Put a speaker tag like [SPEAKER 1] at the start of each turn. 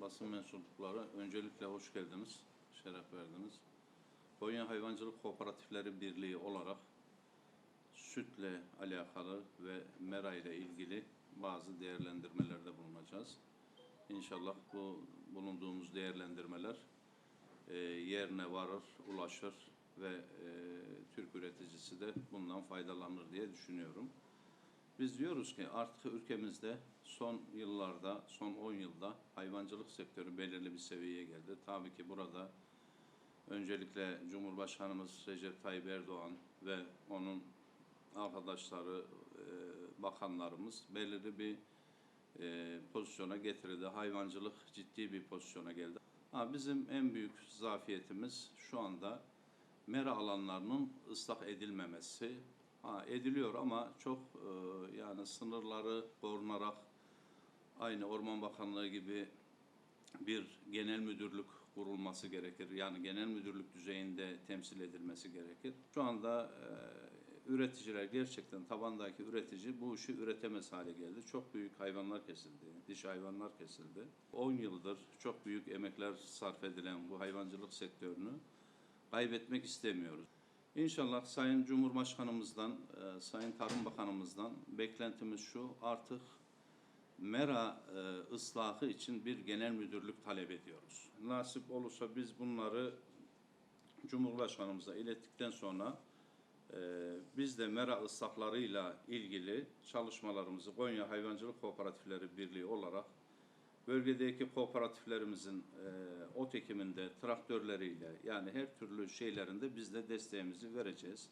[SPEAKER 1] basın mensupları öncelikle hoş geldiniz, şeref verdiniz. Konya Hayvancılık Kooperatifleri Birliği olarak sütle alakalı ve mera ile ilgili bazı değerlendirmelerde bulunacağız. İnşallah bu bulunduğumuz değerlendirmeler e, yerine varır, ulaşır ve e, Türk üreticisi de bundan faydalanır diye düşünüyorum. Biz diyoruz ki artık ülkemizde son yıllarda, son 10 yılda hayvancılık sektörü belirli bir seviyeye geldi. Tabii ki burada öncelikle Cumhurbaşkanımız Recep Tayyip Erdoğan ve onun arkadaşları, e, bakanlarımız belirli bir e, pozisyona getirdi. Hayvancılık ciddi bir pozisyona geldi. Ha, bizim en büyük zafiyetimiz şu anda mera alanlarının ıslah edilmemesi. Ha, ediliyor ama çok e, yani sınırları korunarak aynı Orman Bakanlığı gibi bir genel müdürlük kurulması gerekir. Yani genel müdürlük düzeyinde temsil edilmesi gerekir. Şu anda e, üreticiler gerçekten tabandaki üretici bu işi üretemez hale geldi. Çok büyük hayvanlar kesildi, diş hayvanlar kesildi. 10 yıldır çok büyük emekler sarf edilen bu hayvancılık sektörünü kaybetmek istemiyoruz. İnşallah Sayın Cumhurbaşkanımızdan, e, Sayın Tarım Bakanımızdan beklentimiz şu artık mera e, ıslahı için bir genel müdürlük talep ediyoruz. Nasip olursa biz bunları Cumhurbaşkanımıza ilettikten sonra e, biz de mera ıslahlarıyla ilgili çalışmalarımızı Konya Hayvancılık Kooperatifleri Birliği olarak bölgedeki kooperatiflerimizin e, ot ekiminde traktörleriyle yani her türlü şeylerinde biz de desteğimizi vereceğiz.